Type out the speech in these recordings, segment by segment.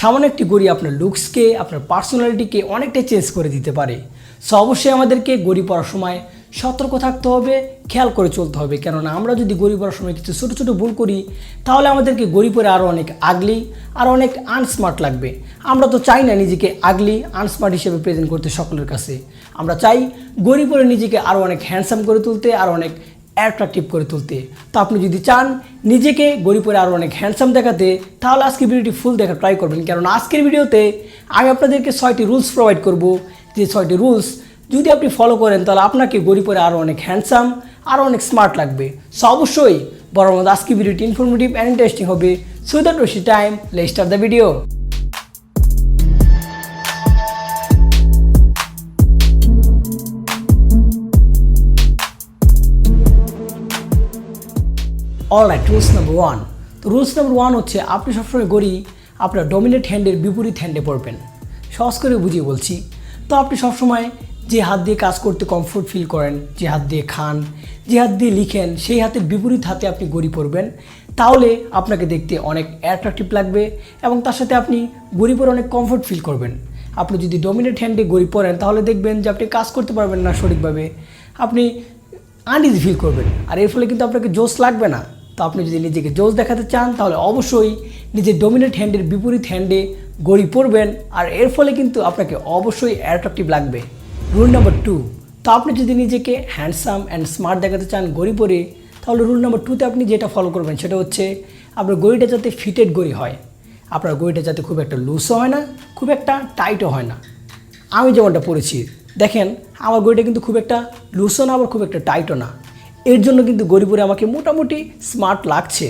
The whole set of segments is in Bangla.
সামান্য একটি গড়ি আপনার লুকসকে আপনার পার্সোনালিটিকে অনেকটাই চেঞ্জ করে দিতে পারে। সো অবশ্যই আমাদেরকে গড়ি পড়ার সময় সতর্ক থাকতে হবে, খেয়াল করে চলতে হবে। কেননা আমরা যদি গড়ি পড়ার সময় কিছু ছোটো ছোটো ভুল করি, তাহলে আমাদেরকে গড়ি পরে আরও অনেক আগলি আর অনেক আনস্মার্ট লাগবে। আমরা তো চাই না নিজেকে আগলি আনস্মার্ট হিসেবে প্রেজেন্ট করতে সকলের কাছে। আমরা চাই গড়ি পরে নিজেকে আরও অনেক হ্যান্ডসাম করে তুলতে, আর অনেক অ্যাট্রাকটিভ করে তুলতে। তো আপনি যদি চান নিজেকে গড়ি পরে আরও অনেক হ্যান্ডসাম দেখাতে, তাহলে আজকের ভিডিওটি ফুল দেখা ট্রাই করবেন। কারণ আজকের ভিডিওতে আমি আপনাদেরকে ছয়টি রুলস প্রোভাইড করব। যে ছয়টি রুলস যদি আপনি ফলো করেন, তাহলে আপনাকে গড়ি পরে আরও অনেক হ্যান্ডসাম আরও অনেক স্মার্ট লাগবে। সো অবশ্যই মতো আজকের ভিডিওটি ইনফরমেটিভ অ্যান্ড ইন্টারেস্টিং হবে। সো দ্যাট বেশি time let start the video all right rules number one তো রুলস নাম্বার ওয়ান হচ্ছে আপনি সবসময় গড়ি আপনার ডমিনেট হ্যান্ডের বিপরীত হ্যান্ডে পড়বেন। সহজ করে বুঝিয়ে বলছি। তো আপনি সবসময় যে হাত দিয়ে কাজ করতে কমফোর্ট ফিল করেন, যে হাত দিয়ে খান, যে হাত দিয়ে লিখেন, সেই হাতের বিপরীত হাতে আপনি গড়ি পড়বেন। তাহলে আপনাকে দেখতে অনেক অ্যাট্রাকটিভ লাগবে এবং তার সাথে আপনি গড়ি পরে অনেক কমফোর্ট ফিল করবেন। আপনি যদি ডমিনেট হ্যান্ডে গড়ি পড়েন, তাহলে দেখবেন যে আপনি কাজ করতে পারবেন না সঠিকভাবে। আপনি আনইজি ফিল করবেন। আর এর ফলে কিন্তু আপনাকে জোশ লাগবে না। তো আপনি যদি নিজেকে জোশ দেখাতে চান, তাহলে অবশ্যই নিজের ডোমিনেট হ্যান্ডের বিপরীত হ্যান্ডে গড়ি পড়বেন আর এর ফলে কিন্তু আপনাকে অবশ্যই অ্যাট্রাকটিভ লাগবে। রুল নাম্বার টু তো আপনি যদি নিজেকে হ্যান্ডসাম অ্যান্ড স্মার্ট দেখাতে চান গড়ি পরে, তাহলে রুল নাম্বার টুতে আপনি যেটা ফলো করবেন সেটা হচ্ছে আপনার গড়িটা যাতে ফিটেড গড়ি হয়। আপনার গড়িটা যাতে খুব একটা লুজও হয় না, খুব একটা টাইটও হয় না। আমি যেমনটা পড়েছি, দেখেন, আমার গড়িটা কিন্তু খুব একটা লুসও না, আবার খুব একটা টাইটও না। এর জন্য কিন্তু গড়ি পরে আমাকে মোটামুটি স্মার্ট লাগছে।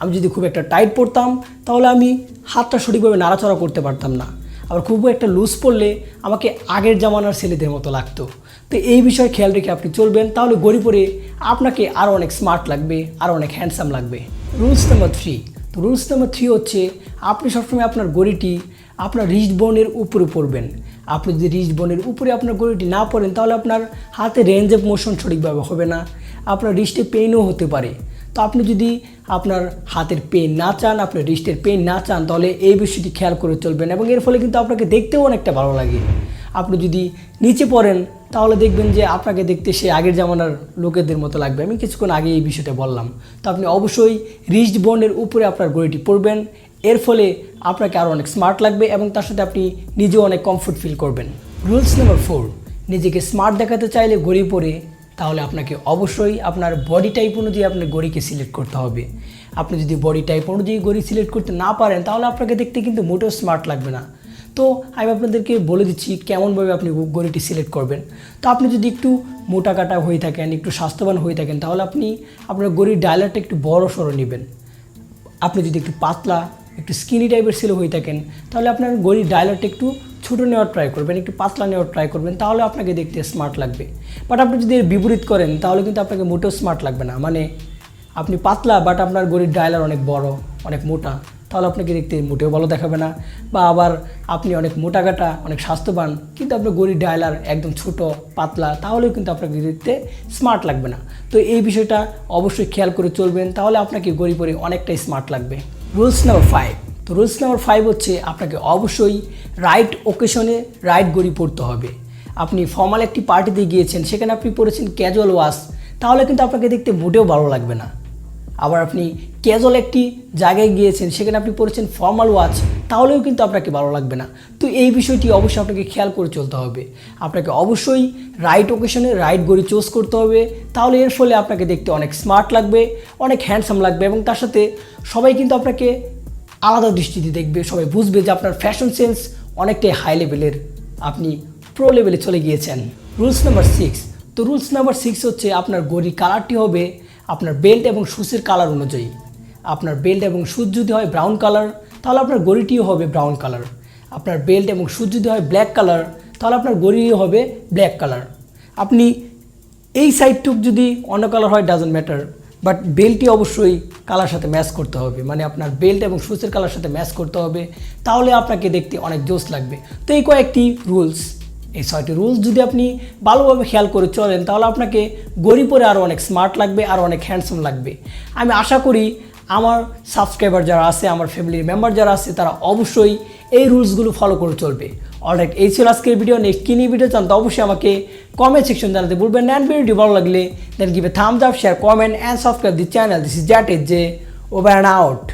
আমি যদি খুব একটা টাইট পড়তাম, তাহলে আমি হাতটা সঠিকভাবে নাড়াচড়া করতে পারতাম না। আবার খুব একটা লুজ পড়লে আমাকে আগের জামানার ছেলেদের মতো লাগতো। তো এই বিষয়ে খেয়াল রেখে আপনি চলবেন, তাহলে গড়ি পরে আপনাকে আরও অনেক স্মার্ট লাগবে আরও অনেক হ্যান্ডসাম লাগবে। রুলস নাম্বার থ্রি তো রুলস নাম্বার থ্রি হচ্ছে, আপনি সবসময় আপনার গড়িটি আপনার রিস্ট বোনের উপরে পড়বেন। আপনি যদি রিস্ট বোনের উপরে আপনার গড়িটি না পড়েন, তাহলে আপনার হাতে রেঞ্জ অফ মোশন সঠিকভাবে হবে না। আপনার রিস্টে পেইনও হতে পারে। তো আপনি যদি আপনার হাতের পেন না চান, আপনার রিস্টের পেন না চান, তাহলে এই বিষয়টি খেয়াল করে চলবেন এবং এর ফলে কিন্তু আপনাকে দেখতেও অনেকটা ভালো লাগে। আপনি যদি নিচে পড়েন, তাহলে দেখবেন যে আপনাকে দেখতে সে আগের জামানার লোকেদের মতো লাগবে। আমি কিছুক্ষণ আগে এই বিষয়টা বললাম। তো আপনি অবশ্যই রিস্ট বন্ডের উপরে আপনার গড়িটি পড়বেন এর ফলে আপনাকে আরও অনেক স্মার্ট লাগবে এবং তার সাথে আপনি নিজেও অনেক কমফোর্ট ফিল করবেন। রুলস নাম্বার ফোর নিজেকে স্মার্ট দেখাতে চাইলে গড়ি পরে, তাহলে আপনাকে অবশ্যই আপনার বডি টাইপ অনুযায়ী আপনার গড়িকে সিলেক্ট করতে হবে। আপনি যদি বডি টাইপ অনুযায়ী গড়ি সিলেক্ট করতে না পারেন, তাহলে আপনাকে দেখতে কিন্তু মোটেও স্মার্ট লাগবে না। তো আমি আপনাদেরকে বলে দিচ্ছি কেমনভাবে আপনি গড়িটি সিলেক্ট করবেন। তো আপনি যদি একটু মোটা কাটা হয়ে থাকেন, একটু স্বাস্থ্যবান হয়ে থাকেন, তাহলে আপনি আপনার গড়ির ডায়লারটা একটু বড় সড়ো নেবেন। আপনি যদি একটু পাতলা একটু স্কিনি টাইপের সিলো হয়ে থাকেন, তাহলে আপনার গড়ির ডায়লারটা একটু ছোটো নেওয়ার ট্রাই করবেন, একটু পাতলা নেওয়ার ট্রাই করবেন, তাহলে আপনাকে দেখতে স্মার্ট লাগবে। বাট আপনি যদি এর বিপরীত করেন, তাহলে কিন্তু আপনাকে মোটেও স্মার্ট লাগবে না। মানে আপনি পাতলা বাট আপনার গড়ির ডায়লার অনেক বড়, অনেক মোটা, তাহলে আপনাকে দেখতে মোটেও ভালো দেখাবে না। বা আবার আপনি অনেক মোটা কাটা অনেক স্বাস্থ্যবান, কিন্তু আপনার গড়ির ডায়লার একদম ছোট, পাতলা, তাহলেও কিন্তু আপনাকে দেখতে স্মার্ট লাগবে না। তো এই বিষয়টা অবশ্যই খেয়াল করে চলবেন, তাহলে আপনাকে গড়ি পরে অনেকটাই স্মার্ট লাগবে। রুলস নাম্বার ফাইভ তো রুলস নাম্বার ফাইভ হচ্ছে আপনাকে অবশ্যই রাইট ওকেশনে রাইট গড়ি পড়তে হবে। আপনি ফর্মাল একটি পার্টিতে গিয়েছেন, সেখানে আপনি পড়েছেন ক্যাজুয়াল ওয়াশ তাহলে কিন্তু আপনাকে দেখতে মোটেও ভালো লাগবে না। আবার আপনি ক্যাজুয়াল একটি জায়গায় গিয়েছেন, সেখানে আপনি পড়েছেন ফর্মাল ওয়াচ তাহলেও কিন্তু আপনাকে ভালো লাগবে না। তো এই বিষয়টি অবশ্যই আপনাকে খেয়াল করে চলতে হবে। আপনাকে অবশ্যই রাইট ওকেশনে রাইট গড়ি চুজ করতে হবে। তাহলে এর ফলে আপনাকে দেখতে অনেক স্মার্ট লাগবে, অনেক হ্যান্ডসাম লাগবে এবং তার সাথে সবাই কিন্তু আপনাকে আলাদা দৃষ্টিতে দেখবে। সবাই বুঝবে যে আপনার ফ্যাশন সেন্স অনেকটাই হাই লেভেলের আপনি প্রো লেভেলে চলে গিয়েছেন। রুলস নাম্বার সিক্স তো রুলস নাম্বার সিক্স হচ্ছে আপনার গড়ি কালারটি হবে আপনার বেল্ট এবং শুজের কালার অনুযায়ী। আপনার বেল্ট এবং শুজ যদি হয় ব্রাউন কালার, তাহলে আপনার গড়িটিও হবে ব্রাউন কালার। আপনার বেল্ট এবং শুজ যদি হয় ব্ল্যাক কালার, তাহলে আপনার গড়িও হবে ব্ল্যাক কালার। আপনি এই সাইডটুক যদি অন্য কালার হয় ডাজন্ট ম্যাটার বাট বেল্টটি অবশ্যই কালার সাথে ম্যাচ করতে হবে। মানে আপনার বেল্ট এবং শুজের কালার সাথে ম্যাচ করতে হবে, তাহলে আপনাকে দেখতে অনেক জোস লাগবে। তো এই কয়েকটি রুলস এই ছয়টি রুলস যদি আপনি ভালোভাবে খেয়াল করে চলেন, তাহলে আপনাকে গড়ি পরে আরও অনেক স্মার্ট লাগবে, আর অনেক হ্যান্ডসাম লাগবে। আমি আশা করি আমার সাবস্ক্রাইবার যারা আছে, আমার ফ্যামিলির মেম্বার যারা আছে, তারা অবশ্যই এই রুলসগুলো ফলো করে চলবে। অলরাইট এই ছিল আজকের ভিডিও নেক্সট কিনি ভিডিও চান তো অবশ্যই আমাকে কমেন্ট সেকশন জানাতে বলবেন অ্যান্ড ভিডিওটি ভালো লাগলে then give thumbs up share comment and subscribe the channel this is that is J over and out